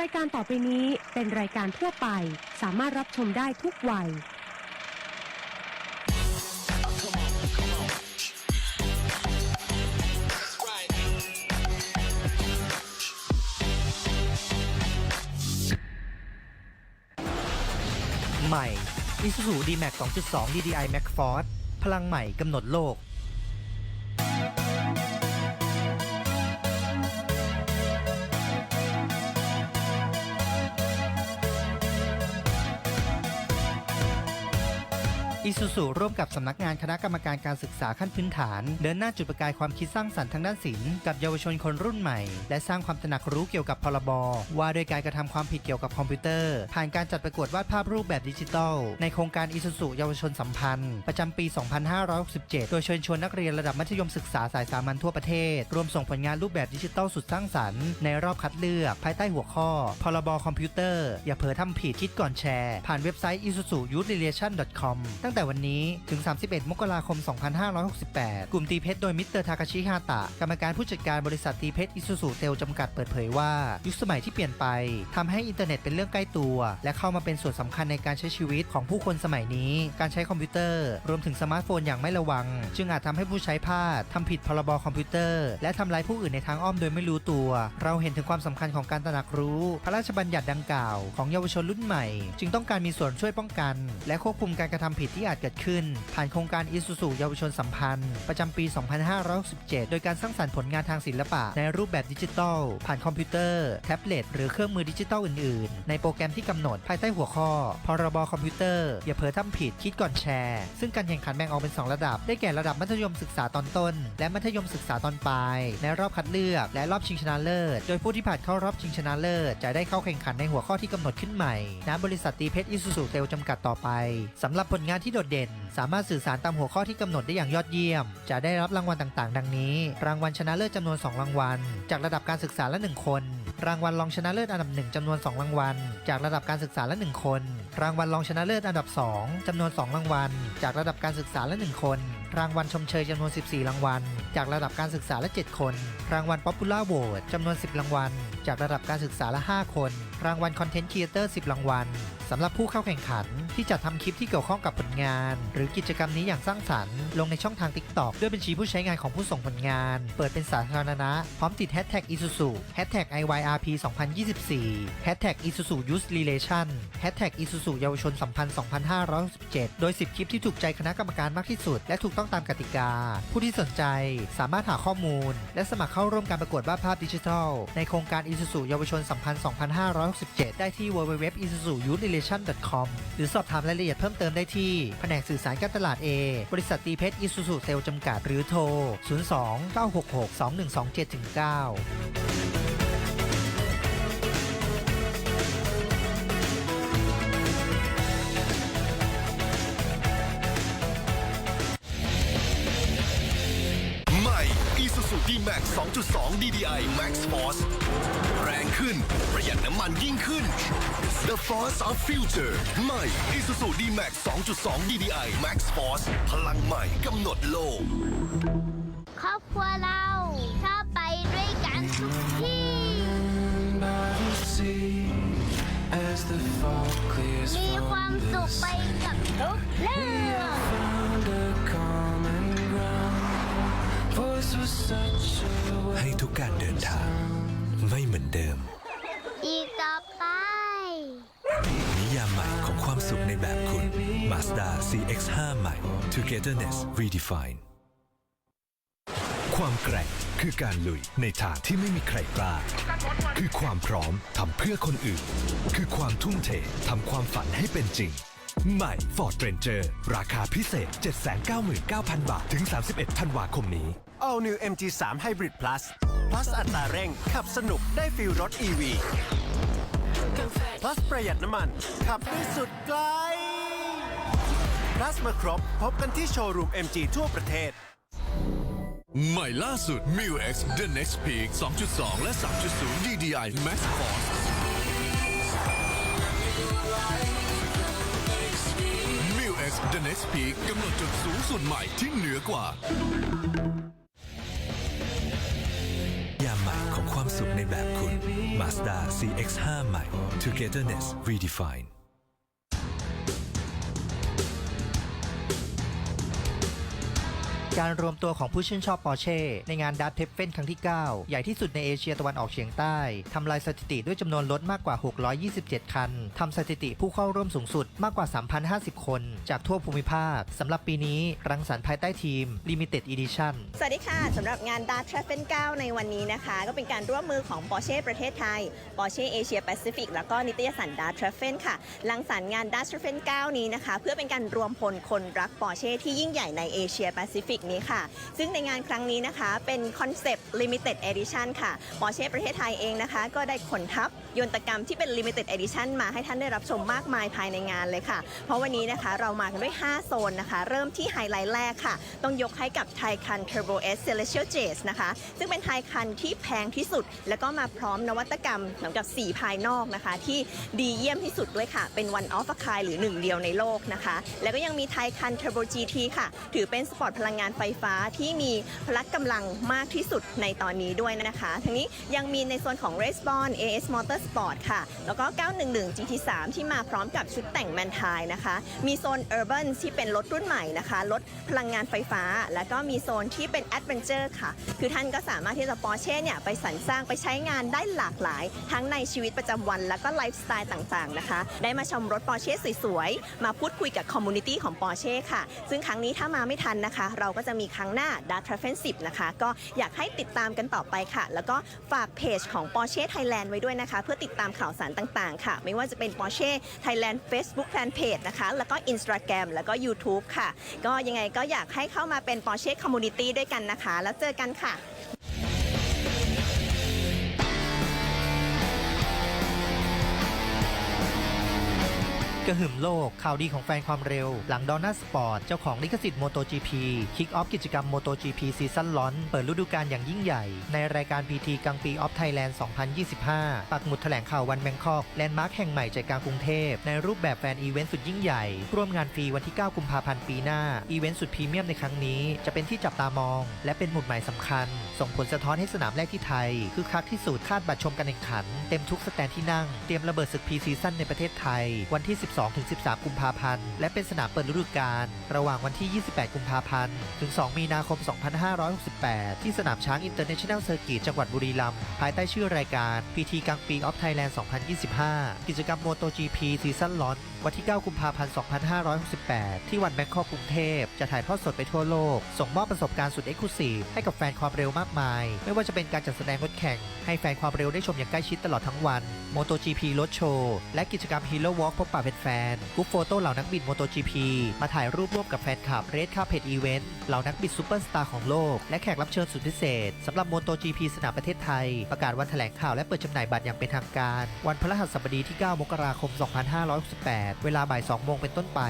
รายการต่อไปนี้เป็นรายการทั่วไป สามารถรับชมได้ทุกวัย ใหม่ Isuzu D-Max 2.2 DDI Max Force พลังใหม่กำหนดโลก อีซูซูร่วมกับสำนักงานคณะกรรมการการศึกษาขั้นพื้นฐาน เดินหน้าจุดประกายความคิดสร้างสรรค์ทางด้านศิลป์กับเยาวชนคนรุ่นใหม่ และสร้างความตระหนักรู้เกี่ยวกับพรบว่าด้วยการกระทำความผิดเกี่ยวกับคอมพิวเตอร์ ผ่านการจัดประกวดวาดภาพรูปแบบดิจิทัล ในโครงการอีซูซูเยาวชนสัมพันธ์ ประจำปี 2567 โดยเชิญชวนนักเรียนระดับมัธยมศึกษาสายสามัญทั่วประเทศ รวมส่งผลงานรูปแบบดิจิทัลสุดสร้างสรรค์ในรอบคัดเลือก ภายใต้หัวข้อ พรบคอมพิวเตอร์ อย่าเผลอทำผิดคิดก่อนแชร์ ผ่านเว็บไซต์ isuzu-youth-relation.com ตั้งแต่วันนี้ถึง 31 มกราคม 2568 กลุ่มตีเพชรโดยมิสเตอร์ทาคาชิฮาตะ กรรมการผู้จัดการบริษัทตีเพชรอิซูซูเซลจำกัดเปิดเผยว่า ยุคสมัยที่เปลี่ยนไปทำให้อินเทอร์เน็ตเป็นเรื่องใกล้ตัว และเข้ามาเป็นส่วนสำคัญในการใช้ชีวิตของผู้คนสมัยนี้ การใช้คอมพิวเตอร์ รวมถึงสมาร์ทโฟนอย่างไม่ระวัง จึงอาจทำให้ผู้ใช้พลาดทำผิดพรบคอมพิวเตอร์ และทำร้ายผู้อื่นในทางอ้อมโดยไม่รู้ตัว เราเห็นถึงความสำคัญของการตระหนักรู้ พระราชบัญญัติดังกล่าว ของเยาวชนรุ่นใหม่ จึงต้องการมีส่วนช่วยป้องกัน และควบคุมการกระทำผิดที่อาจเกิดขึ้น ผ่านโครงการอิสุสุเยาวชนสัมพันธ์ ประจำปี 2567 โดยการสร้างสรรค์ผลงานทางศิลปะ ในรูปแบบดิจิทัล ผ่านคอมพิวเตอร์ แท็บเล็ต หรือเครื่องมือดิจิทัลอื่น ๆ ในโปรแกรมที่กำหนดภายใต้หัวข้อ พรบคอมพิวเตอร์ อย่าเผลอทำผิดคิดก่อนแชร์ ซึ่งการแข่งขันแบ่งออกเป็น 2 ระดับ ได้แก่ระดับมัธยมศึกษาตอนต้น และมัธยมศึกษาตอนปลาย ในรอบคัดเลือก และรอบชิงชนะเลิศ โดยผู้ที่ผ่านเข้ารอบชิงชนะเลิศ จะได้เข้าแข่งขันในหัวข้อที่กำหนดขึ้นใหม่ณบริษัทตีเพชรอิสุสุเซลจำกัดต่อไปสำหรับผลงานที่โดดเด่น สามารถสื่อสารตามหัวข้อที่กำหนดได้อย่างยอดเยี่ยม จะได้รับรางวัลต่างๆ ดังนี้ รางวัลชนะเลิศจำนวน 2 รางวัล จากระดับการศึกษาละ 1 คน รางวัลรองชนะเลิศอันดับ 1จำนวน 2 รางวัล จากระดับการศึกษาละ 1 คน รางวัลรองชนะเลิศอันดับ 2จำนวน 2 รางวัล จากระดับการศึกษาละ 1 คน รางวัลชมเชยจำนวน 14 รางวัล จากระดับการศึกษาละ 7 คน รางวัลป๊อปปูล่าโหวตจำนวน 10 รางวัล จากระดับการศึกษาละ 5 คน รางวัลคอนเทนต์ครีเอเตอร์10 รางวัล สำหรับผู้เข้าแข่งขันที่จะทำคลิปที่เกี่ยวข้องกับผลงาน หรือกิจกรรมนี้อย่างสร้างสรรค์ลงในช่องทาง TikTok ด้วยบัญชีผู้ใช้งานของผู้ส่งผลงาน เปิดเป็นสาธารณะ พร้อมติด Hashtag Isuzu Hashtag IYRP 2024 Hashtag Isuzu Youth Relation Hashtag Isuzu เยาวชนสัมพันธ์2567 โดย 10 คลิปที่ถูกใจคณะกรรมการมากที่สุด และถูกต้องตามกติกา ผู้ที่สนใจสามารถหาข้อมูล และสมัครเข้าร่วมการประกวดวาดภาพดิจิทัล ในโครงการ Isuzu เยาวชนสัมพันธ์2567 ได้ที่ relation.com หรือสอบถามรายละเอียดเพิ่มเติมได้ที่ แผนกสื่อสารการตลาด A บริษัทตีเพชรอิสุสุเซลจำกัดหรือโทร 02 966 2127 9 Isuzu D-Max 2.2 DDI Max Force แรงขึ้น ประหยัดน้ำมันยิ่งขึ้น The Force of Future ใหม่ Isuzu D-Max 2.2 DDI Max Force พลังใหม่กำหนดโลก ครอบครัวเราชอบไปด้วยกันทุกที่ As the fog clears มีความ from สุข the ไปกับทุกเรื่อง ให้ทุกการเดินทางไม่เหมือนเดิม อีกต่อไป นิยามใหม่ของความสุขในแบบคุณ Mazda CX-5 ใหม่ Togetherness Redefined ความแกร่งคือการลุยในทางที่ไม่มีใครกล้า คือความพร้อมทำเพื่อคนอื่น คือความทุ่มเททำความฝันให้เป็นจริง ใหม่ Ford Ranger ราคาพิเศษ 799,000 บาท ถึง 31 ธันวาคมนี้ All New MG3 Hybrid Plus Plus อัตราเร่ง ขับสนุกได้ฟิลรถ EV Plus ประหยัดน้ำมัน ขับได้สุดไกล Plus มาครบ พบกันที่โชว์รูม MG ทั่วประเทศ ใหม่ล่าสุด m i u X The Next Peak 2.2 และ 3.0 DDI Max Force m i u X The Next Peak กำหนดจุดสูงสุดใหม่ที่เหนือกว่า ยามใหม่ของความสุขในแบบคุณ Mazda CX-5 ใหม่ Togetherness Redefined การรวมตัวของผู้ชื่นชอบปอร์เช่ในงานดัตเทปเฟนครั้งที่ 9 ใหญ่ที่สุดในเอเชียตะวันออกเฉียงใต้ ทำลายสถิติด้วยจำนวนรถมากกว่า 627 คัน ทำสถิติผู้เข้าร่วมสูงสุดมากกว่า 3,050 คน จากทั่วภูมิภาค สำหรับปีนี้รังสรรค์ภายใต้ทีม Limited Edition สวัสดีค่ะ สำหรับงาน Dart t r a f f e n 9ในวันนี้นะคะ ก็เป็นการร่วมมือของ Porsche ประเทศไทย Porsche Asia Pacific แล้วก็นิตยสาร Dart t r a f f e n ค่ะลังสรรค์งาน Dart t r a f f e n 9นี้นะคะ เพื่อเป็นการรวมพลคนรัก Porsche ที่ยิ่งใหญ่ในเอเชียแปซิฟิกนี้ค่ะ ซึ่งในงานครั้งนี้นะคะเป็นคอนเซปต์ Limited Edition ค่ะหมอเชฟประเทศไทยเองนะคะ ก็ได้ขนทัพ ยนตกรรมที่เป็น Limited Edition มาให้ท่านได้รับชมมากมายภายในงานเลยค่ะ เพราะวันนี้นะคะเรามากันด้วย 5 โซนนะคะ เริ่มที่ไฮไลท์แรกค่ะ ต้องยกให้กับไทคัน Turbo S Celestial Jazz นะคะ ซึ่งเป็นไทคันที่แพงที่สุด แล้วก็มาพร้อมนวัตกรรมเหมือนกับสีภายนอกนะคะ ที่ดีเยี่ยมที่สุดด้วยค่ะ เป็น one of a kind หรือหนึ่งเดียวในโลกนะคะ แล้วก็ยังมีไทคัน Turbo GT ค่ะ ถือเป็นสปอร์ตพลังงานไฟฟ้าที่มีพละกำลังมากที่สุดในตอนนี้ด้วยนะคะทั้งนี้ยังมีในโซนของ Race Bond AS Motorsport ค่ะ แล้วก็ 911 GT3 ที่มาพร้อมกับชุดแต่งแมนทายนะคะ มีโซน Urban ที่เป็นรถรุ่นใหม่นะคะรถพลังงานไฟฟ้า แล้วก็มีโซนที่เป็น Adventure ค่ะ คือท่านก็สามารถที่จะ Porsche เนี่ยไปสรรสร้างไปใช้งานได้หลากหลาย ทั้งในชีวิตประจำวันแล้วก็ไลฟ์สไตล์ต่างๆนะคะ ได้มาชมรถ Porsche สวยๆ มาพูดคุยกับคอมมูนิตี้ของ Porsche ค่ะ ซึ่งครั้งนี้ถ้ามาไม่ทันนะคะ เราก็จะมีครั้งหน้า d a r t r a f e n 10 นะคะ ก็อยากให้ติดตามกันต่อไปค่ะ แล้วก็ฝากเพจของ Porsche Thailand ไว้ด้วยนะคะเพื่อติดตามข่าวสารต่างๆ ค่ะ ไม่ว่าจะเป็น Porsche Thailand Facebook Fanpage นะคะ แล้วก็ Instagram แล้วก็ YouTube ค่ะ ก็ยังไงก็อยากให้เข้ามาเป็น Porsche Community ด้วยกันนะคะ แล้วเจอกันค่ะ กระหึ่มโลกข่าวดีของแฟนความเร็ว หลังดอนน่าสปอร์ต เจ้าของลิขสิทธิ์ MotoGP คิกออฟกิจกรรม MotoGP ซีซั่นลอนเปิดฤดูกาลอย่างยิ่งใหญ่ ในรายการ PT กังปีออฟไทยแลนด์2025 ปักหมุดแถลงข่าววันแบงคอกแลนด์มาร์คแห่งใหม่ใจกลางกรุงเทพ ในรูปแบบแฟนอีเวนต์สุดยิ่งใหญ่ ร่วมงานฟรีวันที่ 9 กุมภาพันธ์ปีหน้า อีเวนต์สุดพรีเมียมในครั้งนี้ จะเป็นที่จับตามอง และเป็นหมุดหมายสำคัญ ส่งผลสะท้อนให้สนามแรกที่ไทยคือคักที่สุดคาดบัตรชมการแข่งขัน เต็มทุกสแตนที่นั่งเตรียมระเบิดศึกพีซีซั่นในประเทศไทยวันที่12-13 กุมภาพันธ์ และเป็นสนามเปิดฤดูกาลระหว่างวันที่ 28 กุมภาพันธ์ ถึง 2 มีนาคม 2568 ที่สนามช้างอินเตอร์เนชั่นแนลเซอร์กิตจังหวัดบุรีรัมย์ภายใต้ชื่อรายการ PT กลางปีออฟไทยแลนด์ 2025 กิจกรรมโมโตจีพีซีซั่นลอน วันที่ 9 กุมภาพันธ์ 2568 ที่วันแบงคอกกรุงเทพ จะถ่ายทอดสดไปทั่วโลก ส่งมอบประสบการณ์สุดเอ็กซ์คลูซีฟให้กับแฟนความเร็วมากมาย ไม่ว่าจะเป็นการจัดแสดงรถแข่ง ให้แฟนความเร็วได้ชมอย่างใกล้ชิดตลอดทั้งวัน MotoGP รถโชว์ และกิจกรรม Hero Walk พบปะแฟนๆกรุ๊ปโฟโต้เหล่านักบิน MotoGP มาถ่ายรูปร่วมกับแฟนคลับ Red Carpet Event เหล่านักบิดซูเปอร์สตาร์ของโลก และแขกรับเชิญสุดพิเศษสำหรับ MotoGP สนามประเทศไทย ประกาศวันแถลงข่าวและเปิดจำหน่ายบัตรอย่างเป็นทางการ วันพฤหัสบดีที่ 9 มกราคม 2568เวลาบ่าย2โมงเป็นต้นไป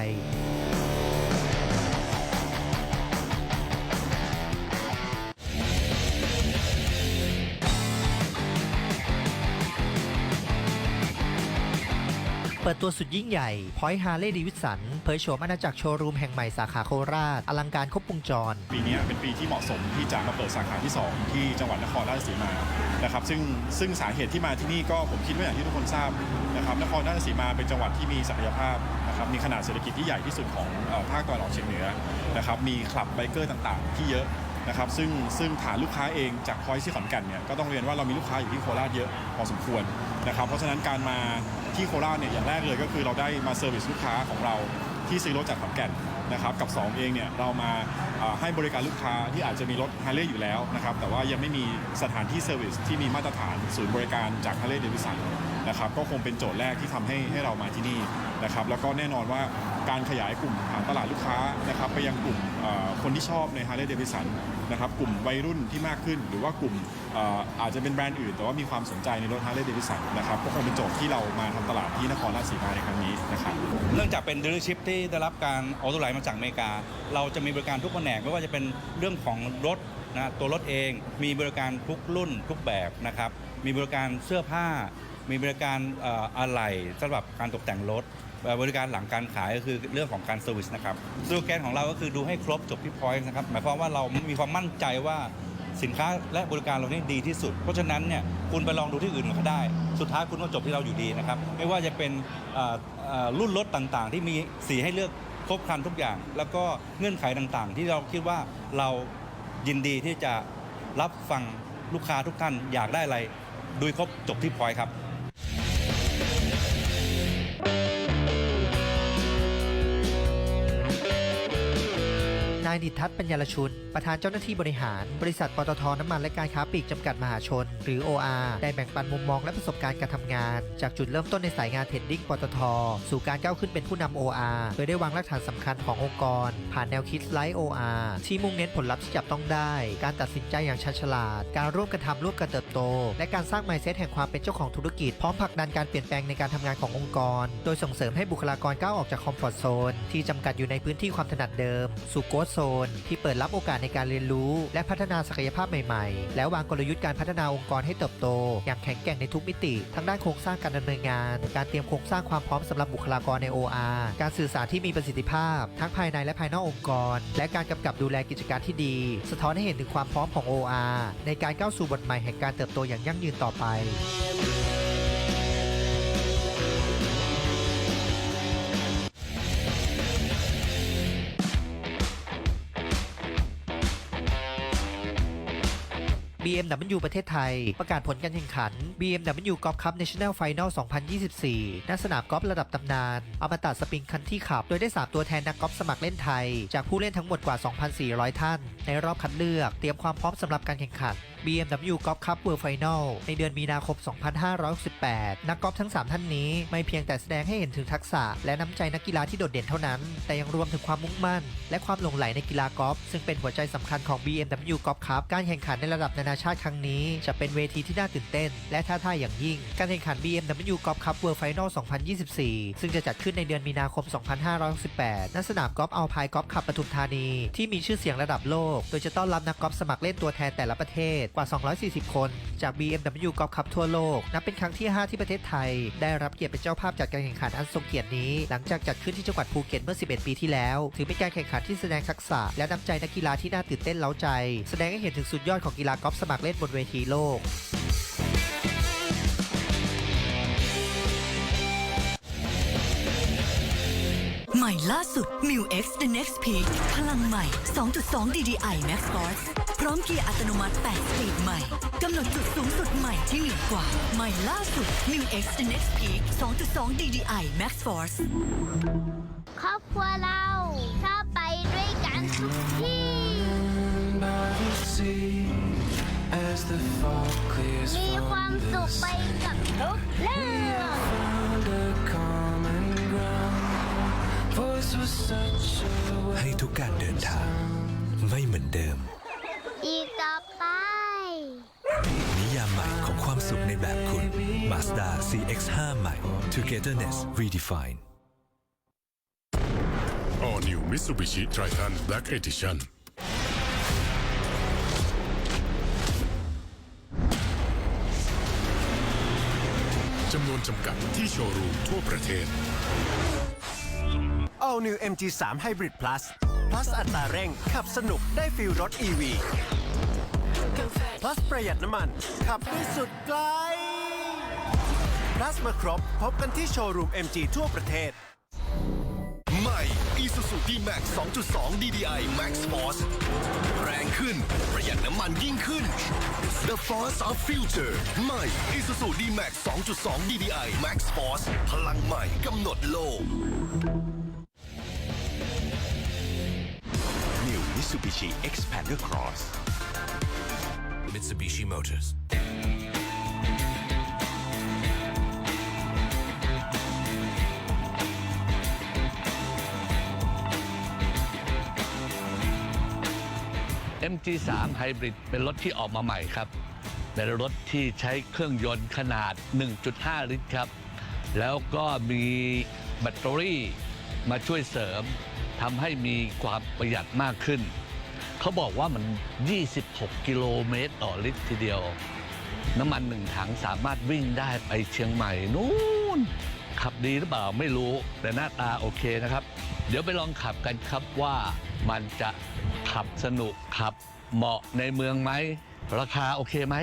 เปิดตัวสุดยิ่งใหญ่ พอยต์ฮาร์เลย์ดีวิสันเผยโฉมอาณาจักรโชว์รูมแห่งใหม่สาขาโคราช อลังการครบวงจร ปีนี้เป็นปีที่เหมาะสมที่จะมาเปิดสาขาที่ 2 ที่จังหวัดนครราชสีมานะครับซึ่งซึ่งสาเหตุที่มาที่นี่ก็ผมคิดว่าอย่างที่ทุกคนทราบนะครับนครราชสีมาเป็นจังหวัดที่มีศักยภาพนะครับมีขนาดเศรษฐกิจที่ใหญ่ที่สุดของภาคตะวันออกเฉียงเหนือนะครับมีคลับไบเกอร์ต่างๆ ที่เยอะนะครับซึ่งซึ่งฐานลูกค้าเองจากพอยที่ขอนแก่นเนี่ยก็ต้องเรียนว่าเรามีลูกค้าอยู่ที่โคราชเยอะพอสมควร นะครับเพราะฉะนั้นการมาที่โคราชเนี่ยอย่างแรกเลยก็คือเราได้มาเซอร์วิสลูกค้าของเราที่ซื้อรถจากขอนแก่นนะครับกับ 2 เองเนี่ยเรามาให้บริการลูกค้าที่อาจจะมีรถฮาร์เลย์อยู่แล้วนะครับแต่ว่ายังไม่มีสถานที่เซอร์วิสที่มีมาตรฐานศูนย์บริการจากฮาร์เลย์เดวิสัน นะครับก็คงเป็นโจทย์แรกที่ทำให้ให้เรามาที่นี่นะครับแล้วก็แน่นอนว่าการขยายกลุ่มฐานตลาดลูกค้านะครับไปยังกลุ่มคนที่ชอบในฮาร์เลย์เดวิสันนะครับกลุ่มวัยรุ่นที่มากขึ้น หรือว่ากลุ่มอาจจะเป็นแบรนด์อื่น แต่ว่ามีความสนใจในรถฮาร์เลย์เดวิสันนะครับก็คงเป็นโจทย์ที่เรามาทำตลาดที่นครราชสีมาในครั้งนี้นะครับเนื่องจากเป็นดีลเลอร์ชิพที่ได้รับการออโตไลน์มาจากอเมริกา เราจะมีบริการทุกแผนกไม่ว่าจะเป็นเรื่องของรถนะตัวรถเองมีบริการทุกรุ่นทุกแบบนะครับมีบริการเสื้อผ้า มีบริการอะไหล่สำหรับการตกแต่งรถบริการหลังการขายก็คือเรื่องของการเซอร์วิสนะครับสโลแกนของเราก็คือดูให้ครบจบที่พอยต์นะครับหมายความว่าเรามีความมั่นใจว่าสินค้าและบริการเรานี่ดีที่สุด เพราะฉะนั้นเนี่ยคุณไปลองดูที่อื่นก็ได้ สุดท้ายคุณก็จบที่เราอยู่ดีนะครับ ไม่ว่าจะเป็นรุ่นรถต่างๆ ที่มีสีให้เลือกครบครันทุกอย่าง แล้วก็เงื่อนไขต่างๆ ที่เราคิดว่าเรายินดีที่จะรับฟังลูกค้าทุกท่านอยากได้อะไรดูครบจบที่พอยครับายดิทัศน์ปัญญารชุน ประธานเจ้าหน้าที่บริหาร บริษัทปตทน้ำมันและการค้าปลีกจำกัดมหาชน หรือ OR ได้แบ่งปันมุมมองและประสบการณ์การทำงาน จากจุดเริ่มต้นในสายงานเทรดดิ้งปตท สู่การก้าวขึ้นเป็นผู้นำ OR โดยได้วางรากฐานสำคัญขององค์กร ผ่านแนวคิดไลท์ OR ที่มุ่งเน้นผลลัพธ์ที่จับต้องได้ การตัดสินใจอย่างชันฉลาด การร่วมกันทำร่วมกันเติบโต และการสร้าง mindset แห่งความเป็นเจ้าของธุรกิจพร้อมผลักดันการเปลี่ยนแปลงในการทำงานขององค์กร โดยส่งเสริมให้บุคลากรก้าวออกจากคอมฟอร์ทโซนที่จำกัดอยู่ในพื้นที่ความถนัดเดิมสู่โก t โซน ที่เปิดรับโอกาสในการเรียนรู้ และพัฒนาศักยภาพใหม่ๆ แล้ววางกลยุทธ์การพัฒนาองค์กรให้เติบโต อย่างแข็งแกร่งในทุกมิติ ทั้งด้านโครงสร้างการดำเนินงาน การเตรียมโครงสร้างความพร้อมสำหรับบุคลากรใน OR การสื่อสารที่มีประสิทธิภาพ ทั้งภายในและภายนอกองค์กร และการกำกับดูแลกิจการที่ดี สะท้อนให้เห็นถึงความพร้อมของ OR ในการก้าวสู่บทใหม่แห่งการเติบโตอย่างยั่งยืนต่อไป BMW ประเทศไทย ประกาศผลการแข่งขัน BMW Golf Cup National Final 2024 ณ สนามกอล์ฟระดับตำนาน อมตะสปริงคันที่ขับ โดยได้ 3 ตัวแทนนักกอล์ฟสมัครเล่นไทย จากผู้เล่นทั้งหมดกว่า 2,400 ท่าน ในรอบคัดเลือก เตรียมความพร้อมสำหรับการแข่งขัน BMW Golf Cup World Final ในเดือนมีนาคม 2568 นักกอล์ฟทั้ง 3 ท่านนี้ไม่เพียงแต่แสดงให้เห็นถึงทักษะ และน้ำใจนักกีฬาที่โดดเด่นเท่านั้น แต่ยังรวมถึงความมุ่งมั่น และความหลงไหลในกีฬากอล์ฟซึ่งเป็นหัวใจสำคัญของ BMW Golf Cup การแข่งขันในระดับนานาชาติครั้งนี้ จะเป็นเวทีที่น่าตื่นเต้น และท้าทายอย่างยิ่ง การแข่งขัน BMW Golf Cup World Final 2024 ซึ่งจะจัดขึ้นในเดือนมีนาคม 2568ณสนามกอล์ฟอัลพายกอล์ฟคลับปทุมธานี ที่มีชื่อเสียงระดับโลก โดยจะต้อนรับนักกอล์ฟสมัครเล่นตัวแทนแต่ละประเทศกว่า 240 คน จาก BMW Golf Cup ทั่วโลก นับเป็นครั้งที่ 5 ที่ประเทศไทย ได้รับเกียรติเป็นเจ้าภาพจัดการแข่งขันอันทรงเกียรตินี้ หลังจากจัดขึ้นที่จังหวัดภูเก็ตเมื่อ 11 ปีที่แล้ว ถือเป็นการแข่งขันที่แสดงทักษะ และน้ำใจนักกีฬาที่น่าตื่นเต้นเล้าใจ แสดงให้เห็นถึงสุดยอดของกีฬากอล์ฟสมัครเล่นบนเวทีโลกใหม่ล่าสุด m i u X The Next Peak พลังใหม่ 2.2 DDI Max Force ร้อมเกียร์อัตโนมัติ 8 สปีดใหม่ กำหนดจุดสูงสุดใหม่ที่เหนือกว่า ใหม่ล่าสุด m i u X The Next Peak 2.2 DDI Max Force ครอบครัวเราชอบไปด้วยกันทุกที่ by the sea as the fog clears มีความ from สุข the ไปกับทุกเรื่อง found a common ground. Voice was such a ให้ทุกการเดินทางไม่เหมือนเดิม สุขในแบบคุณ Mazda CX-5 ใหม่ Togetherness Redefined All New Mitsubishi Triton Black Edition จำนวนจำกัดที่โชว์รูมทั่วประเทศ All New MG3 Hybrid Plus Plus อัตราเร่งขับสนุกได้ฟิลรถ EV Plus ประหยัดน้ำมัน ขับได้สุดไกล Plus มาครบ พบกันที่โชว์รูม MG ทั่วประเทศ ใหม่ Isuzu D-Max 2.2 DDI Max Force แรงขึ้น ประหยัดน้ำมันยิ่งขึ้น The Force of Future ใหม่ Isuzu D-Max 2.2 DDI Max Force พลังใหม่กำหนดโลก New Mitsubishi Xpander Cross Mitsubishi Motors MG3 Hybrid เป็นรถที่ออกมาใหม่ครับ เป็นรถที่ใช้เครื่องยนต์ขนาด 1.5 ลิตรครับ แล้วก็มีแบตเตอรี่มาช่วยเสริมทำให้มีความประหยัดมากขึ้น เขาบอกว่ามัน 26 กิโลเมตรต่อลิตรทีเดียว น้ำมันหนึ่งถังสามารถวิ่งได้ไปเชียงใหม่นู้นขับดีหรือเปล่าไม่รู้แต่หน้าตาโอเคนะครับ เดี๋ยวไปลองขับกันครับว่ามันจะขับสนุกขับเหมาะในเมืองไหม ราคาโอเคไหม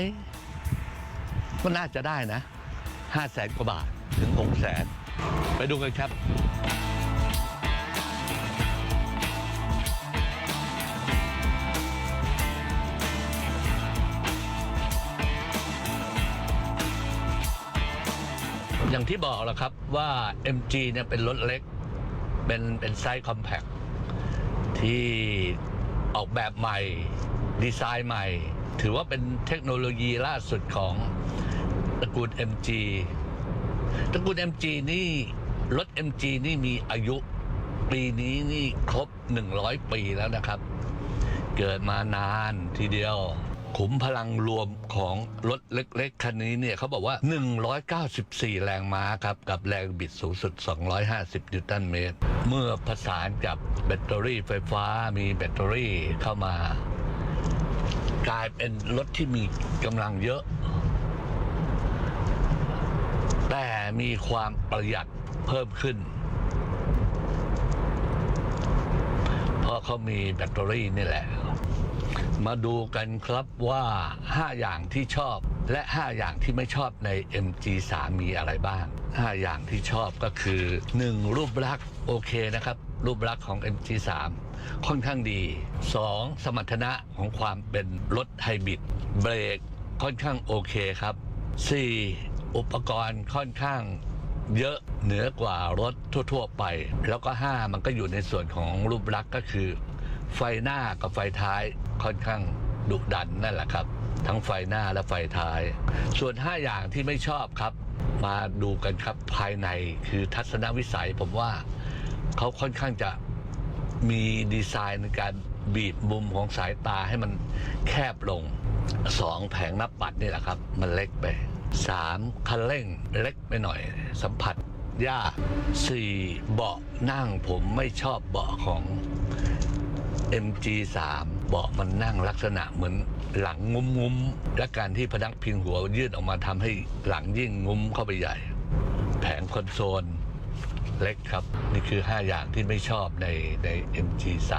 ก็น่าจะได้นะ 5 0 0แสนกว่าบาทถึง6 0แสนไปดูกันครับ อย่างที่บอกแล้วครับว่า MG เนี่ยเป็นรถเล็ก เป็นเป็นไซส์คอมแพคที่ออกแบบใหม่ ดีไซน์ใหม่ ถือว่าเป็นเทคโนโลยีล่าสุดของตระกูล MG ตระกูล MG นี่รถ MG นี่มีอายุปีนี้นี่ครบ 100 ปีแล้วนะครับ เกิดมานานทีเดียว ขุมพลังรวมของรถเล็กๆ คันนี้เนี่ยเขาบอกว่า 194 แรงม้าครับ กับแรงบิดสูงสุด 250 นิวตันเมตร เมื่อผสานกับแบตเตอรี่ไฟฟ้ามีแบตเตอรี่เข้ามา กลายเป็นรถที่มีกำลังเยอะ แต่มีความประหยัดเพิ่มขึ้น เพราะเขามีแบตเตอรี่นี่แหละ มาดูกันครับว่า 5 อย่างที่ชอบและ 5 อย่างที่ไม่ชอบใน MG3 มีอะไรบ้าง 5 อย่างที่ชอบก็คือ 1. รูปลักษณ์โอเคนะครับ รูปลักษณ์ของ MG3 ค่อนข้างดี 2. สมรรถนะของความเป็นรถไฮบริดเบรกค่อนข้างโอเคครับ 4. อุปกรณ์ค่อนข้างเยอะเหนือกว่ารถทั่ว ๆ ไป แล้วก็ 5 มันก็อยู่ในส่วนของรูปลักษณ์ก็คือ ไฟหน้ากับไฟท้าย ค่อนข้างดุดันนั่นแหละครับ ทั้งไฟหน้าและไฟท้าย ส่วน 5 อย่างที่ไม่ชอบครับ มาดูกันครับภายในคือทัศนวิสัยผมว่าเขาค่อนข้างจะมีดีไซน์ในการบีบมุมของสายตาให้มันแคบลง 2 แผงนับปัดนี่แหละครับ มันเล็กไป 3 คันเร่งเล็กไปหน่อย สัมผัสยาก 4 เบาะนั่งผมไม่ชอบเบาะของ MG3 เบาะมันนั่งลักษณะเหมือนหลังงุ้มงุ้มๆและการที่พนักพิงหัวยืดออกมาทำให้หลังยิ่งงุ้มเข้าไปใหญ่ แผงคอนโซลเล็กครับ นี่คือ 5 อย่างที่ไม่ชอบในใน MG3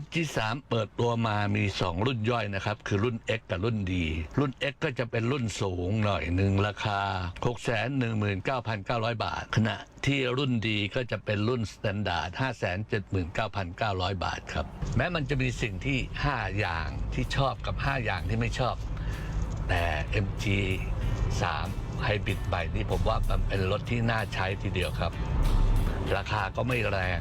MG3 เปิดตัวมามี 2 รุ่นย่อยนะครับ คือรุ่น X กับรุ่น D รุ่น X ก็จะเป็นรุ่นสูงหน่อยหนึ่งราคา 619,900 บาท ขณะที่รุ่นดีก็จะเป็นรุ่นสแตนดาร์ด579,900 บาทครับ แม้มันจะมีสิ่งที่ 5 อย่างที่ชอบกับ 5 อย่างที่ไม่ชอบ แต่ MG 3ไฮบริดใหม่นี้ผมว่ามันเป็นรถที่น่าใช้ทีเดียวครับ ราคาก็ไม่แรง